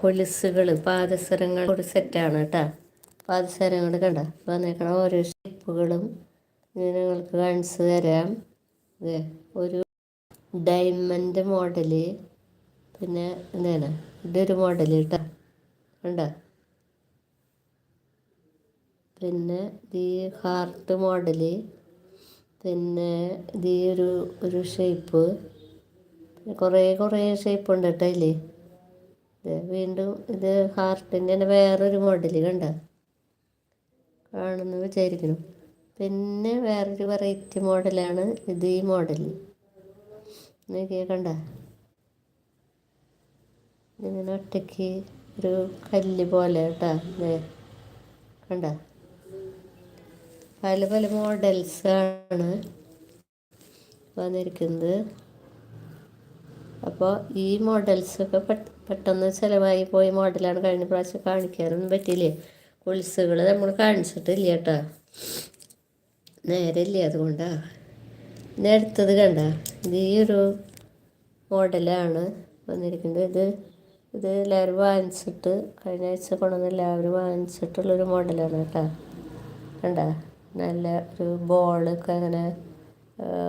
കൊലുസുകൾ പാദസരങ്ങൾ ഒരു സെറ്റാണ് കേട്ടോ പാദസരങ്ങൾ കണ്ട വന്നേക്കണ ഓരോ ഷേപ്പുകളും നിങ്ങൾക്ക് കാണിച്ചു തരാം. ഇതേ ഒരു ഡയമണ്ട് മോഡൽ പിന്നെ എന്താണ് ഇതൊരു മോഡൽ കേട്ടോ കണ്ട. പിന്നെ ഈ ഹാർട്ട് മോഡൽ പിന്നെ ഇത് ഒരു ഒരു ഷേപ്പ് കുറേ കുറേ ഷേപ്പ് ഉണ്ട് കേട്ടോ അതിൽ വീണ്ടും ഇത് ഹാർട്ടിന്റെ തന്നെ വേറൊരു മോഡൽ കണ്ട. കാണുന്നു വിചാരിക്കണം പിന്നെ വേറൊരു വെറൈറ്റി മോഡലാണ് ഇത് ഈ മോഡൽ നോക്കിയാൽ കണ്ട. ഇങ്ങനെ ഒറ്റയ്ക്ക് ഒരു കല്ല് പോലെ കേട്ടോ. കണ്ട. പല പല മോഡൽസാണ് വന്നിരിക്കുന്നത്. അപ്പോൾ ഈ മോഡൽസൊക്കെ പെട്ടെന്ന് ചിലവായി പോയ മോഡലാണ് കഴിഞ്ഞ പ്രാവശ്യം കാണിക്കാനൊന്നും പറ്റിയില്ലേ? കൊലുസുകൾ നമ്മൾ കാണിച്ചിട്ടില്ല കേട്ടോ. നേരമില്ല അതുകൊണ്ടാണ് പിന്നെ അടുത്തത് കണ്ട. ഇത് ഈ ഒരു മോഡലാണ് വന്നിരിക്കുന്നത്. ഇത് ഇത് എല്ലാവരും വാങ്ങിച്ചിട്ട് കഴിഞ്ഞ ആഴ്ച കൊണ്ടുവന്ന് എല്ലാവരും വാങ്ങിച്ചിട്ടുള്ളൊരു മോഡലാണ് കേട്ടോ. കണ്ട? നല്ല ഒരു ബോളൊക്കെ അങ്ങനെ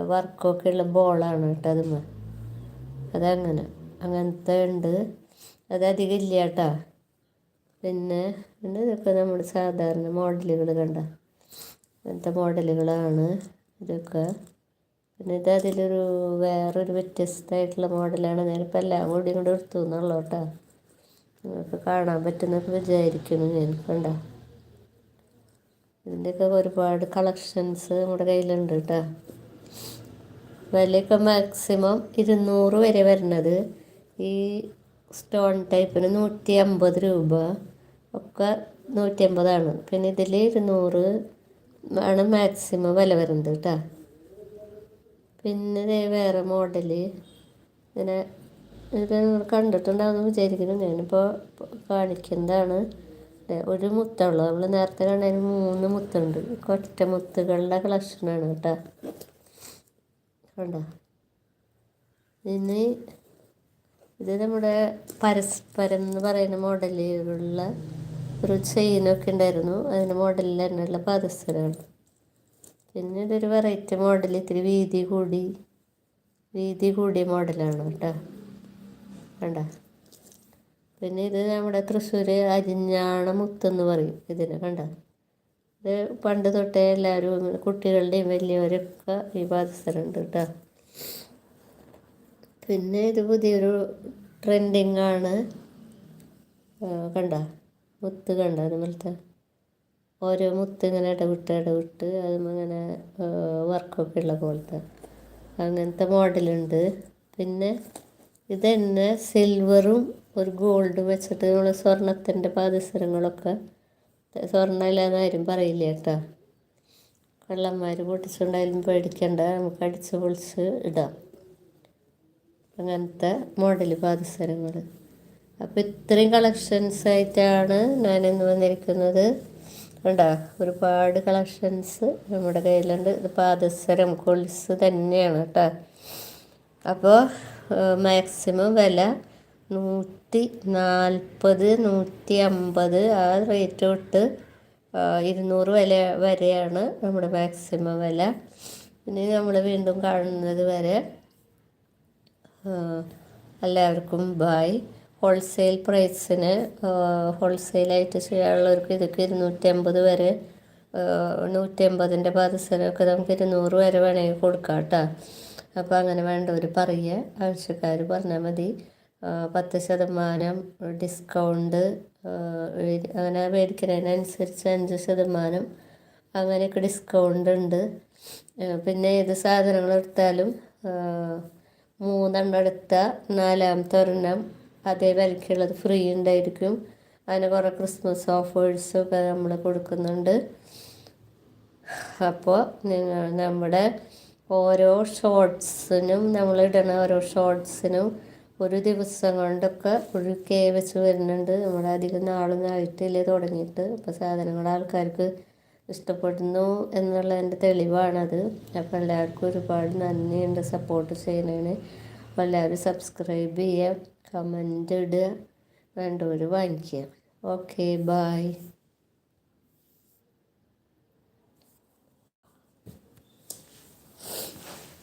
വർക്കൊക്കെ ഉള്ള ബോളാണ് കേട്ടോ അതുമ്മ. അതങ്ങനെ അങ്ങനത്തെ ഉണ്ട് അതധികം ഇല്ല കേട്ടോ പിന്നെ പിന്നെ ഇതൊക്കെ നമ്മൾ സാധാരണ മോഡലുകൾ കണ്ട അങ്ങനത്തെ മോഡലുകളാണ് ഇതൊക്കെ. പിന്നെ ഇത് അതിലൊരു വേറൊരു വ്യത്യസ്തമായിട്ടുള്ള മോഡലാണ്. ഞാനിപ്പോൾ എല്ലാം കൂടി ഇങ്ങോട്ട് എടുത്തു എന്നുള്ളൂ കേട്ടോ നിങ്ങൾക്ക് കാണാൻ പറ്റുന്നൊക്കെ വിചാരിക്കുന്നു ഞാൻ കണ്ട. ഇതിന്റെയൊക്കെ ഒരുപാട് കളക്ഷൻസ് നമ്മുടെ കയ്യിലുണ്ട് കേട്ടോ വിലയൊക്കെ മാക്സിമം ഇരുന്നൂറ് വരെ വരുന്നത്. ഈ സ്റ്റോൺ ടൈപ്പിന് നൂറ്റി അമ്പത് രൂപ. ഒക്കെ നൂറ്റി അമ്പതാണ് പിന്നെ ഇതിൽ ഇരുന്നൂറ് ആണ് മാക്സിമം വില വരുന്നത് കേട്ടോ പിന്നെ വേറെ മോഡൽ ഇങ്ങനെ ഇത് നിങ്ങൾ കണ്ടിട്ടുണ്ടാവുമെന്ന് വിചാരിക്കുന്നു. ഞാനിപ്പോൾ കാണിക്കുന്നതാണ്. ഒരു മുത്തുള്ളൂ നമ്മൾ നേരത്തെ കണ്ടതിന് മൂന്ന് മുത്തുണ്ട്. ഒറ്റ മുത്തുകളുടെ കളക്ഷനാണ് കേട്ടോ കണ്ടോ? ഇനി ഇത് നമ്മുടെ പരസ്പരം എന്ന് പറയുന്ന മോഡലിലുള്ള ഒരു ചെയിനൊക്കെ ഉണ്ടായിരുന്നു. അതിന്റെ മോഡലിൽ തന്നെയുള്ള പരസ്പരമാണ് പിന്നെ ഇതൊരു വെറൈറ്റി മോഡൽ ഇത്തിരി വീതി കൂടി വീതി കൂടിയ മോഡലാണ് കേട്ടോ. വേണ്ട പിന്നെ ഇത് നമ്മുടെ തൃശ്ശൂർ അരിഞ്ഞാണ മുത്തെന്ന് പറയും ഇതിനെ കണ്ട? ഇത് പണ്ട് തൊട്ടേ എല്ലാവരും കുട്ടികളുടെയും വലിയവരൊക്കെ ഈ ബാധിച്ചിട്ടുണ്ട് കേട്ടോ. പിന്നെ ഇത് പുതിയൊരു ട്രെൻഡിങ് ആണ്. കണ്ട? മുത്ത് കണ്ട അതുപോലത്തെ? ഓരോ മുത്ത് ഇങ്ങനെ ഇടവിട്ട് ഇടവിട്ട് അതുമിങ്ങനെ വർക്കൊക്കെ ഉള്ള പോലത്തെ അങ്ങനത്തെ മോഡലുണ്ട് പിന്നെ ഇത് തന്നെ സിൽവറും ഒരു ഗോൾഡും വെച്ചിട്ട് നമ്മൾ സ്വർണത്തിന്റെ പാദസരങ്ങളൊക്കെ സ്വർണമില്ലാന്ന് ആരും പറയില്ല കേട്ടോ. കള്ളന്മാർ പൊട്ടിച്ചുണ്ടായാലും പേടിക്കണ്ട നമുക്ക് അടിച്ച് പൊളിച്ച് ഇടാം. അങ്ങനത്തെ മോഡൽ പാദസരങ്ങൾ അപ്പോൾ ഇത്രയും കളക്ഷൻസ് ആയിട്ടാണ് ഞാനിന്ന് വന്നിരിക്കുന്നത്. കണ്ടോ? ഒരുപാട് കളക്ഷൻസ് നമ്മുടെ കയ്യിലുണ്ട്. ഇത് പാദസരം കൊളിസ് തന്നെയാണ് കേട്ടോ. അപ്പോൾ മാക്സിമം വില നൂറ്റി നാൽപ്പത് നൂറ്റി അമ്പത് ആ റേറ്റ് തൊട്ട് ഇരുന്നൂറ് വില വരെയാണ് നമ്മുടെ മാക്സിമം വില. ഇനി നമ്മൾ വീണ്ടും കാണുന്നത് വരെ എല്ലാവർക്കും ബായ് ഹോൾസെയിൽ പ്രൈസിന് ഹോൾസെയിലായിട്ട് ചെയ്യാനുള്ളവർക്ക് ഇതൊക്കെ ഇരുന്നൂറ്റി അമ്പത് വരെ നൂറ്റി അമ്പതിന്റെ പാദസരമൊക്കെ നമുക്ക് ഇരുന്നൂറ് വരെ വേണമെങ്കിൽ കൊടുക്കാം കേട്ടോ. അപ്പോൾ അങ്ങനെ വേണ്ടവർ പറയുക. ആവശ്യക്കാർ പറഞ്ഞാൽ മതി. പത്ത് ശതമാനം ഡിസ്കൗണ്ട് അങ്ങനെ മേടിക്കുന്നതിനനുസരിച്ച് അഞ്ച് ശതമാനം അങ്ങനെയൊക്കെ ഡിസ്കൗണ്ട് ഉണ്ട്. പിന്നെ ഏത് സാധനങ്ങൾ എടുത്താലും മൂന്നെണ്ണം എടുത്താൽ നാലാമത്തെ ഒരെണ്ണം അതേ വിലക്കുള്ളത് ഫ്രീ ഉണ്ടായിരിക്കും. അതിന് കുറേ ക്രിസ്മസ് ഓഫേഴ്സൊക്കെ നമ്മൾ കൊടുക്കുന്നുണ്ട്. അപ്പോൾ നിങ്ങൾ നമ്മുടെ ഓരോ ഷോർട്സിനും നമ്മൾ ഇടണ ഓരോ ഷോർട്സിനും ഒരു ദിവസം കൊണ്ടൊക്കെ ഒരു കെ വെച്ച് വരുന്നുണ്ട്. നമ്മുടെ അധികം നാളൊന്നും ആയിട്ടില്ലേ തുടങ്ങിയിട്ട്. അപ്പോൾ സാധനങ്ങൾ ആൾക്കാർക്ക് ഇഷ്ടപ്പെടുന്നു എന്നുള്ളതിന്റെ തെളിവാണത്. അപ്പോൾ എല്ലാവർക്കും ഒരുപാട് നന്ദിയുണ്ട് സപ്പോർട്ട് ചെയ്യുന്നതിന്. അപ്പോൾ എല്ലാവരും സബ്സ്ക്രൈബ് ചെയ്യുക കമന്റ് ഇടുക വേണ്ടവർ വാങ്ങിക്കുക. Okay bye